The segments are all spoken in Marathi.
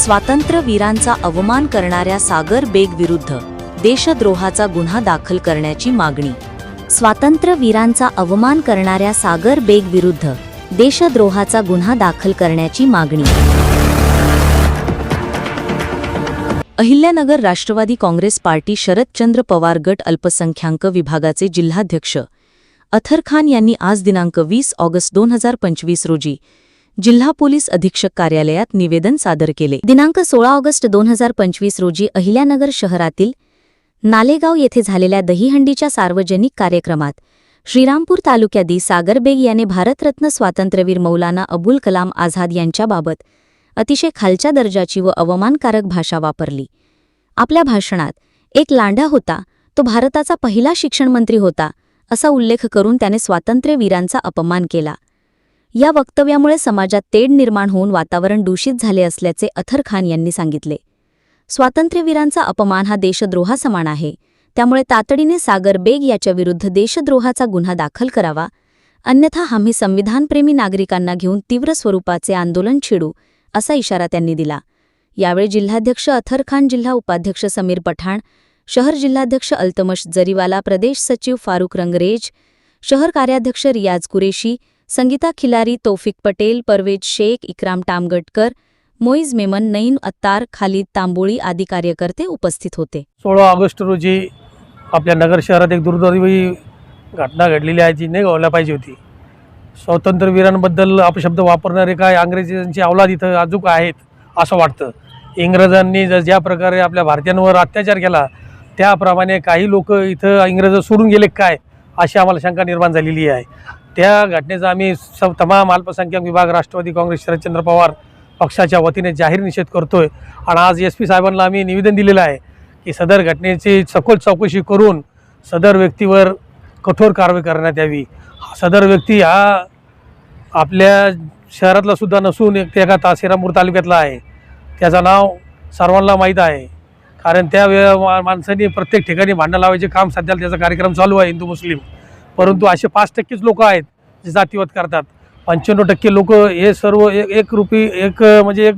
स्वातंत्र्यवीरांचा अवमान करणाऱ्या सागर बेग विरुद्ध देशद्रोहाचा गुन्हा दाखल करण्याची मागणी. स्वातंत्र्यवीरांचा अवमान करणाऱ्या सागर बेग विरुद्ध देशद्रोहाचा गुन्हा दाखल करण्याची मागणी. अहिल्यानगर राष्ट्रवादी काँग्रेस पार्टी शरदचंद्र पवार गट अल्पसंख्याक विभागाचे जिल्हाध्यक्ष. अथर खान यांनी आज दिनांक वीस ऑगस्ट दोन हजार पंचवीस रोजी जिल्हा पोलीस अधीक्षक कार्यालयात निवेदन सादर केले. दिनांक सोळा ऑगस्ट दोन हजार पंचवीस रोजी अहिल्यानगर शहरातील नालेगाव येथे झालेल्या दहीहंडीच्या सार्वजनिक कार्यक्रमात श्रीरामपूर तालुक्यादी सागर बेग याने भारतरत्न स्वातंत्र्यवीर मौलाना अबुल कलाम आझाद यांच्याबाबत अतिशय खालच्या दर्जाची व अवमानकारक भाषा वापरली. आपल्या भाषणात एक लांडा होता तो भारताचा पहिला शिक्षणमंत्री होता असा उल्लेख करून त्याने स्वातंत्र्यवीरांचा अपमान केला. या वक्तव्यामुळे समाजात तेढ निर्माण होऊन वातावरण दूषित झाले असल्याचे अथर खान यांनी सांगितले. स्वातंत्र्यवीरांचा अपमान हा देशद्रोहासमान आहे. त्यामुळे तातडीने सागर बेग याच्याविरुद्ध देशद्रोहाचा गुन्हा दाखल करावा. अन्यथा आम्ही संविधानप्रेमी नागरिकांना घेऊन तीव्र स्वरूपाचे आंदोलन छेडू असा इशारा त्यांनी दिला. यावेळी जिल्हाध्यक्ष अथर खान जिल्हा उपाध्यक्ष समीर पठाण शहर जिल्हाध्यक्ष अल्तमश जरीवाला प्रदेश सचिव फारुख रंगरेज शहर कार्याध्यक्ष रियाज कुरेशी संगीता खिलारी तौफिक पटेल परवेज शेख इक्राम टामगटकर मोईज मेमन नईन अत्तार खालिद तांबोळी आदी कार्यकर्ते उपस्थित होते. सोळा ऑगस्ट रोजी आपल्या नगर शहरात एक दुर्दैवी घटना घडलेली आहे जी नाही व्हायला पाहिजे होती. स्वातंत्र्यवीरांबद्दल अपशब्द वापरणारे काय अंग्रेजांची अवलाद इथं अजूक आहेत असं वाटतं. इंग्रजांनी जर ज्या प्रकारे आपल्या भारतीयांवर अत्याचार केला त्याप्रमाणे काही लोक इथं इंग्रज सोडून गेले काय अशी आम्हाला शंका निर्माण झालेली आहे. त्या घटनेचा आम्ही स तमाम अल्पसंख्याक विभाग राष्ट्रवादी काँग्रेस शरदचंद्र पवार पक्षाच्या वतीने जाहीर निषेध करतोय. आणि आज एस पी साहेबांना आम्ही निवेदन दिलेलं आहे की सदर घटनेची सखोल चौकशी करून सदर व्यक्तीवर कठोर कारवाई करण्यात यावी. सदर व्यक्ती हा आपल्या शहरातला सुद्धा नसून एक एका तासिरापूर तालुक्यातला आहे. त्याचं नाव सर्वांना माहीत आहे. कारण त्या वे मा- माणसाने प्रत्येक ठिकाणी भांडणं लावायचे काम सध्याला त्याचा कार्यक्रम चालू आहे हिंदू मुस्लिम. परंतु असे पाच टक्केच लोक आहेत जे जातीवाद करतात. पंच्याण्णव टक्के लोक हे सर्व एक एक रुपी एक म्हणजे एक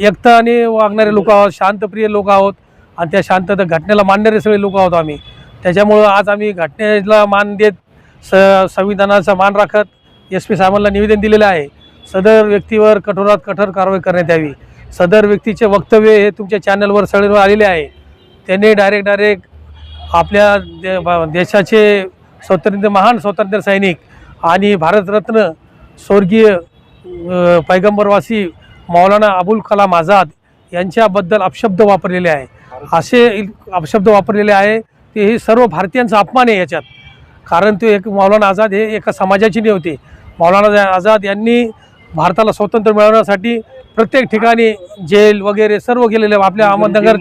एकताने वागणारे लोक आहोत शांतप्रिय लोक आहोत. आणि त्या शांतता घटनेला मानणारे सगळे लोक आहोत आम्ही. त्याच्यामुळं आज आम्ही घटनेला मान देत स संविधानाचा मान राखत एस पी साहेबांना निवेदन दिलेलं आहे. सदर व्यक्तीवर कठोरात कठोर कारवाई करण्यात यावी. सदर व्यक्तीचे वक्तव्य हे तुमच्या चॅनलवर सगळेवर आलेले आहे. त्यांनी डायरेक्ट डायरेक्ट आपल्या दे देशाचे स्वातंत्र्य महान स्वातंत्र्य सैनिक आणि भारतरत्न स्वर्गीय पैगंबरवासी मौलाना अबुल कलाम आझाद यांच्याबद्दल अपशब्द वापरलेले आहे. असे अपशब्द वापरलेले आहे. ते हे सर्व भारतीयांचा अपमान आहे याच्यात. कारण ते एक मौलाना आझाद हे एका समाजाची नाही होते. मौलाना आझाद यांनी भारताला स्वातंत्र्य मिळवण्यासाठी प्रत्येक ठिकाणी जेल वगैरे सर्व गेलेले आपल्या अहमदनगर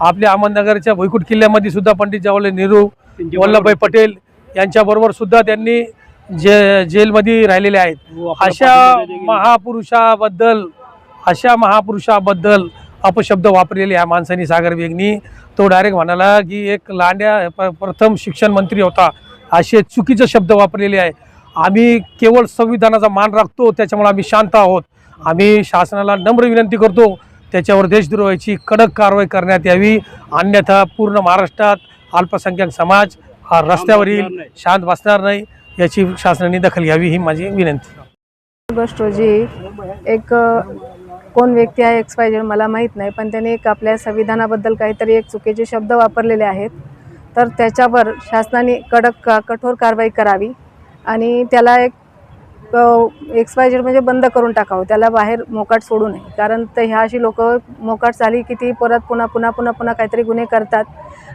आपल्या अहमदनगरच्या भुईकोट किल्ल्यामध्ये सुद्धा पंडित जवाहरलाल नेहरू वल्लभभाई पटेल यांच्याबरोबर सुद्धा त्यांनी जे जेलमध्ये राहिलेले आहेत. अशा महापुरुषाबद्दल अशा महापुरुषाबद्दल अपशब्द वापरलेले या माणसानी सागर बेगनी तो डायरेक्ट म्हणाला की एक लांड्या प्रथम शिक्षण मंत्री होता. असे चुकीचे शब्द वापरलेले आहे. आम्ही केवळ संविधानाचा मान राखतो त्याच्यामुळे आम्ही शांत आहोत. आम्ही शासनाला नम्र विनंती करतो. त्याच्यावर देशद्रोहाची कडक कारवाई करण्यात यावी. अन्यथा पूर्ण महाराष्ट्रात अल्पसंख्याक समाज हा रस्त्यावर येईल शांत बसणार नाही याची शासनाने दखल घ्यावी ही माझी विनंती. ऑगस्ट रोजी एक कोण व्यक्ती आहे एक्स वाय झेड मला माहीत नाही पण त्याने एक आपल्या संविधानाबद्दल काहीतरी एक चुकीचे शब्द वापरलेले आहेत. तर त्याच्यावर शासनाने कडक का कठोर कारवाई करावी आणि त्याला एक एक्स वाय झेड म्हणजे बंद करून टाकावं त्याला बाहेर मोकाट सोडू नये. कारण ते ह्या अशी लोक मोकाट झाली की ती परत पुन्हा पुन्हा पुन्हा पुन्हा काहीतरी गुन्हे करतात.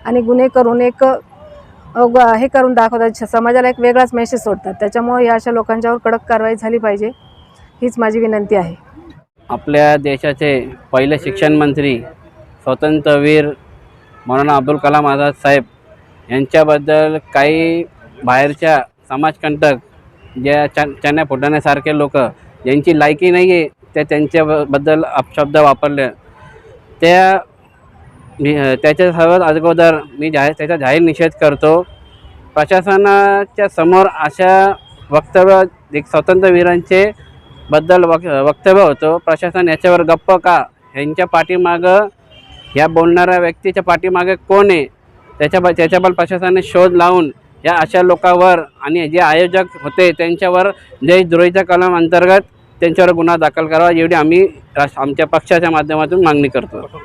आणि गुन्हे करून एक हे करून दाखवतात समाजाला एक वेगळाच मेसेज सोडतात. त्याच्यामुळे या अशा लोकांच्यावर कडक कारवाई झाली पाहिजे हीच माझी विनंती आहे. आपल्या देशाचे पहिले शिक्षण मंत्री स्वातंत्र्यवीर मौलाना अब्दुल कलाम आझाद साहेब यांच्याबद्दल काही बाहेरच्या समाजकंटक ज्या चण्या फुटण्यासारखे फुटाण्यासारखे लोक ज्यांची लायकी नाही आहे त्या त्यांच्याबद्दल अपशब्द वापरले. त्या मी त्याच्या सर्वात अगोदर मी जाहीर त्याचा जाहीर निषेध करतो. प्रशासनाच्या समोर अशा वक्तव्य एक स्वातंत्र्यवीरांचे बद्दल वक वक्तव्य होतो. प्रशासन याच्यावर गप्प का? ह्यांच्या पाठीमागं या बोलणाऱ्या व्यक्तीच्या पाठीमागे कोण आहे? त्याच्या त्याच्याबद्दल प्रशासनाने शोध लावून या अशा लोकांवर आणि जे आयोजक होते त्यांच्यावर देशद्रोहीच्या कलम अंतर्गत त्यांच्यावर गुन्हा दाखल करावा एवढी आम्ही आमच्या पक्षाच्या माध्यमातून मागणी करतो.